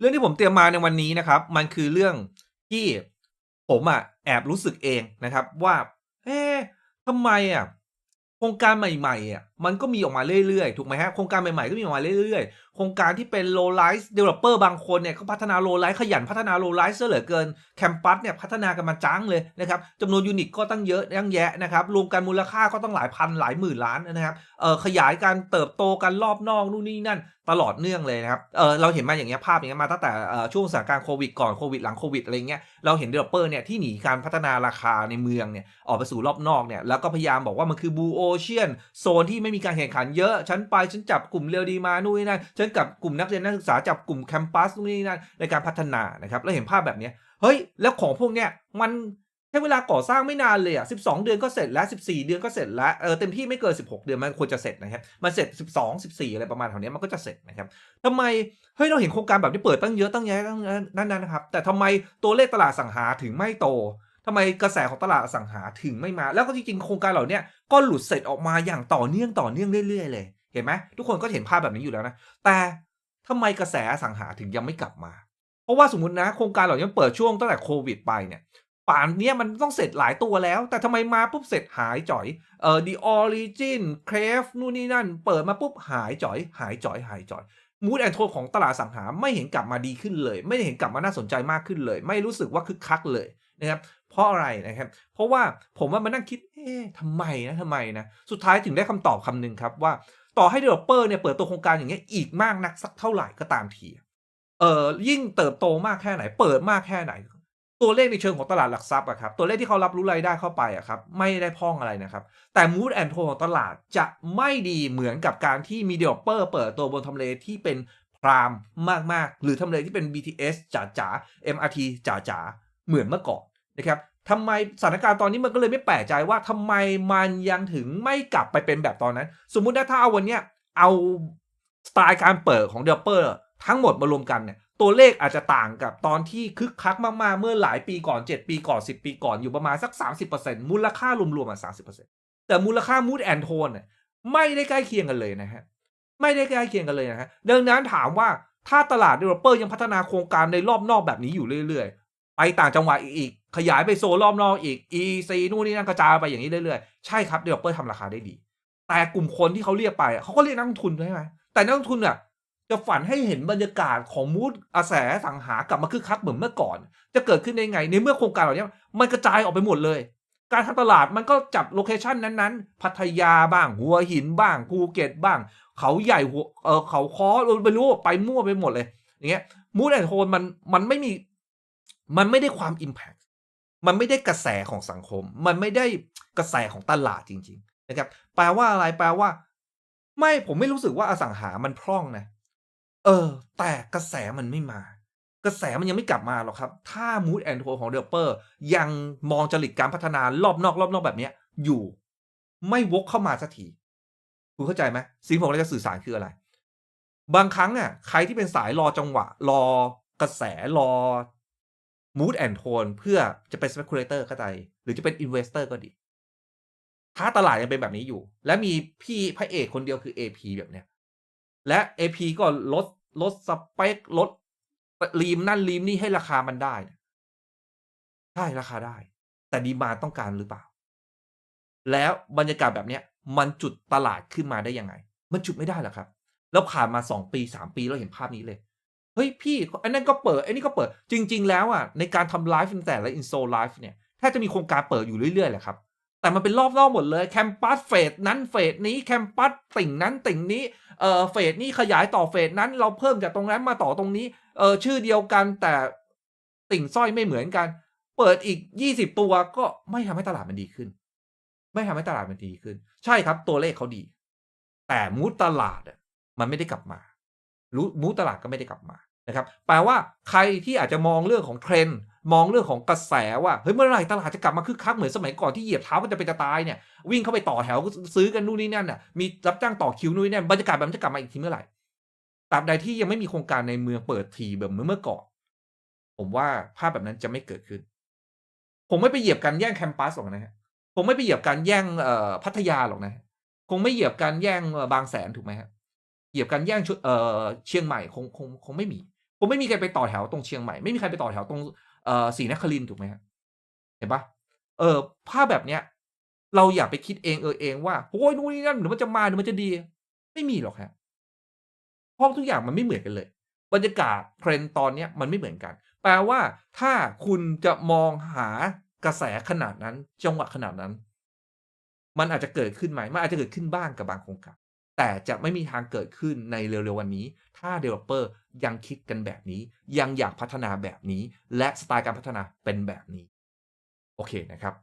เรื่องที่ผมเตรียมมาในวันนี้นะครับ มันคือเรื่องที่ผมอะแอบรู้สึกเองนะครับว่าเอ๊ะทำไมอะโครงการใหม่ๆอะ มันก็มีออกมาเรื่อยๆ ถูกไหมฮะ โครงการใหม่ๆ ก็มีออกมาเรื่อยๆ โครงการที่เป็น low rise developer บางคนเนี่ยเขาพัฒนา low rise ขยันพัฒนา low rise ซะเหลือเกิน แคมปัสเนี่ยพัฒนากันมาจังเลยนะครับจำนวนยูนิตก็ตั้งเยอะตั้งแยะนะครับ รวมกันมูลค่าก็ต้องหลายพันหลายหมื่นล้านนะครับ เออขยายการเติบโตกันรอบนอกนู่นนี่นั่นตลอดเนื่องเลยนะครับ เออเราเห็นมาอย่างเงี้ยภาพอย่างเงี้ยมาตั้งแต่เอ่อช่วงสถานการณ์โควิดก่อนโควิดหลังโควิดอะไรเงี้ย เราเห็น developer เนี่ยที่หนีการพัฒนาราคาในเมืองเนี่ยออกไปสู่รอบนอกเนี่ย แล้วก็พยายามบอกว่ามันคือ blue ocean โซนที่ไไม่มีการแข่งขันเยอะ ฉันไปฉันจับกลุ่มเรียวดีมานู่นนี่นั่นฉันกับกลุ่มนักเรียนนักศึกษาจับกลุ่มแคมปัสนู่นนี่นั่นในการพัฒนานะครับแล้วเห็นภาพแบบนี้เฮ้ยแล้วของพวกเนี้ยมันใช้เวลาก่อสร้างไม่นานเลยอะ 12 เดือนก็เสร็จแล้ว 14 เดือนก็เสร็จแล้ว เออเต็มที่ไม่เกิน 16 เดือนมันควรจะเสร็จนะครับ มันเสร็จ 12 14 อะไรประมาณแถวนี้มันก็จะเสร็จนะครับทำไม เฮ้ยเราเห็นโครงการแบบนี้เปิดตั้งเยอะตั้งแยะตั้งนั่นนะครับ แต่ทำไมตัวเลขตลาดสังหาถึงไม่โต ทำไมกระแสของตลาดอสังหาถึงไม่มา แล้วก็จริงๆโครงการเหล่านี้ก็หลุดเสร็จออกมาอย่างต่อเนื่องต่อเนื่องเรื่อยๆเลย เห็นไหมทุกคนก็เห็นภาพแบบนี้อยู่แล้วนะ แต่ทำไมกระแสอสังหาถึงยังไม่กลับมา เพราะว่าสมมตินะโครงการเหล่านี้เปิดช่วงตั้งแต่โควิดไปเนี่ยป่านนี้มันต้องเสร็จหลายตัวแล้ว แต่ทำไมมาปุ๊บเสร็จหายจ่อยเอ่อ The Origin Crave นู่นนี่นั่น เปิดมาปุ๊บหายจ่อย หายจ่อยหายจ่อยมูดแอนโทนของตลาดสังหาไม่เห็นกลับมาดีขึ้นเลย ไม่เห็นกลับมาน่าสนใจมากขึ้นเลย ไม่รู้สึกว่าคึกคักเลย นะครับเพราะอะไรนะครับ เพราะว่าผมว่ามานั่งคิดเอ๊ะทำไมนะทำไมนะสุดท้ายถึงได้คำตอบคำหนึ่งครับว่าต่อให้ developer เนี่ยเปิดตัวโครงการอย่างเงี้ยอีกมากนักสักเท่าไหร่ก็ตามทีเอ่อยิ่งเติบโตมากแค่ไหน เปิดมากแค่ไหน ตัวเลขในเชิงของตลาดหลักทรัพย์อะครับตัวเลขที่เขารับรู้รายได้เข้าไปอะครับไม่ได้พร่องอะไรนะครับ แต่ mood and tone ของตลาดจะไม่ดีเหมือนกับการที่มี developer เปิดตัวบนทำเลที่เป็นพรามมากๆ หรือทำเลที่เป็น BTS จ๋าๆ MRT จ๋าๆเหมือนเมื่อก่อน นะครับทำไมสถานการณ์ตอนนี้มันก็เลยไม่แปลกใจว่าทำไมมันยังถึงไม่กลับไปเป็นแบบตอนนั้น สมมุติว่าถ้าเอาวันเนี้ยเอาสไตล์การเปิดของ developer ทั้งหมดมารวมกันเนี่ยตัวเลขอาจจะต่างกับตอนที่คึกคักมากๆ เมื่อหลายปีก่อน 7 ปีก่อน 10 ปีก่อนอยู่ประมาณสัก 30%มูลค่ารวมๆอะ30%แต่มูลค่า mood and tone เนี่ยไม่ได้ใกล้เคียงกันเลยนะฮะไม่ได้ใกล้เคียงกันเลยนะฮะดังนั้นถามว่าถ้าตลาด developer ยังพัฒนาโครงการในรอบนอกแบบนี้อยู่เรื่อย ๆ ไปต่างจังหวัดอีก ขยายไปโซนรอบนอกอีก EC นู่นนี่นั่นกระจายไปอย่างนี้เรื่อยๆ ใช่ครับ developer ทำราคาได้ดี แต่กลุ่มคนที่เขาเรียกไปเขาก็เรียกนักลงทุนใช่ไหมแต่นักลงทุนอะจะฝันให้เห็นบรรยากาศของมูดอาแสสังหากลับมาคึกคักเหมือนเมื่อก่อน จะเกิดขึ้นได้ไง ในเมื่อโครงการเหล่านี้มันกระจายออกไปหมดเลย การทำตลาดมันก็จับโลเคชันนั้นๆ พัทยาบ้าง หัวหินบ้างภูเก็ตบ้าง เขาใหญ่หัวเออเขาคอไม่รู้ไปมั่วไปหมดเลย อย่างเงี้ยมูดแอนโทนมันมันไม่มี มันไม่ได้ความอิมแพ t มันไม่ได้กระแสของสังคม มันไม่ได้กระแสของตลาดจริง ๆ นะครับ แปลว่าอะไรแปลว่า ไม่ผมไม่รู้สึกว่าอสังหามันพร่องนะเออ แต่กระแสมันไม่มา กระแสมันยังไม่กลับมาหรอกครับ ถ้า mood and tone ของ developer ยังมองจริตการพัฒนารอบนอกรอบนอกแบบเนี้ย อยู่ ไม่วกเข้ามาสักทีคุณเข้าใจไหมสิ่งที่ผมเราจะสื่อสารคืออะไร บางครั้งอะใครที่เป็นสายรอจังหวะ รอกระแสรอ mood and tone เพื่อจะเป็น speculator ก็ได้หรือจะเป็น investor ก็ดี ถ้าตลาดยังเป็นแบบนี้อยู่ และมีพี่พระเอกคนเดียวคือ AP แบบเนี้ย และ AP ก็ลดลดสเปคลดรีมนั่นรีมนี่ให้ราคามันได้ใช่ราคาได้ แต่ดีมาต้องการหรือเปล่า แล้วบรรยากาศแบบเนี้ย มันจุดตลาดขึ้นมาได้ยังไง มันจุดไม่ได้หรอครับ แล้วผ่านมาสองปีสามปีเราเห็นภาพนี้เลย เฮ้ยพี่อันนั้นก็เปิดอันนี้ก็เปิดจริง ๆ แล้วอะในการทำไลฟ์แต่ละอินโซไลฟ์เนี่ยถ้าจะมีโครงการเปิดอยู่เรื่อยๆแหละครับแต่มันเป็นรอบๆหมดเลยแคมปัสเฟสนั้นเฟสนี้แคมปัสติ่งนั้นติ่งนี้เอ่อเฟสนี้ขยายต่อเฟสนั้นเราเพิ่มจากตรงนั้นมาต่อตรงนี้เออชื่อเดียวกันแต่ติ่งสร้อยไม่เหมือนกัน เปิดอีกยี่สิบตัวก็ไม่ทำให้ตลาดมันดีขึ้น ไม่ทำให้ตลาดมันดีขึ้น ใช่ครับตัวเลขเขาดี แต่มูดตลาดอะมันไม่ได้กลับมา รู้มูตลาดก็ไม่ได้กลับมานะครับแปลว่าใครที่อาจจะมองเรื่องของเทรนด์มองเรื่องของกระแสว่าเฮ้ยเมื่อไหร่ตลาดจะกลับมาคึกคักเหมือนสมัยก่อนที่เหยียบเท้ามันจะเป็นจะตายเนี่ยวิ่งเข้าไปต่อแถวซื้อกันนู่นนี่นั่นน่ะมีรับจ้างต่อคิวนู่นนี่นั่นบรรยากาศแบบนั้จะกลับมาอีกทีเมื่อไหร่ตราบใดที่ยังไม่มีโครงการในเมืองเปิดทีแบบเมื่อก่อนผมว่าภาพแบบนั้นจะไม่เกิดขึ้น ผมไม่ไปเหยียบการแย่งแคมปัสหรอกนะฮะผมไม่ไปเหยียบการแย่งเอ่อพัทยาหรอกนะคงไม่เหยียบการแย่งบางแสนถูกไหมฮะ เหยียบการแย่งเอ่อเชียงใหม่คงคงคงไม่มีคงไม่มีใครไปต่อแถวตรงเชียงใหม่ไม่มีใครไปต่อแถวตรงเอ่อศรีนครินถูกไหมครับเห็นปล่า?เออภาพแบบเนี้ย เราอย่าไปคิดเองเออเองว่าโอ้โฮนู่นนี่นั่นเดี๋ยวมันจะมาเดี๋ยวมันจะดี ไม่มีหรอกครับเพราะทุกอย่างมันไม่เหมือนกันเลย บรรยากาศ trend ตอนเนี้ยมันไม่เหมือนกัน แปลว่าถ้าคุณจะมองหากระแสขนาดนั้น จังหวะขนาดนั้น มันอาจจะเกิดขึ้นไหม?มันอาจจะเกิดขึ้นบ้างกับบางโครงการ แต่จะไม่มีทางเกิดขึ้นในเร็วๆวันนี้ ถ้า developer ยังคิดกันแบบนี้ ยังอยากพัฒนาแบบนี้ และสไตล์การพัฒนาเป็นแบบนี้ โอเคนะครับ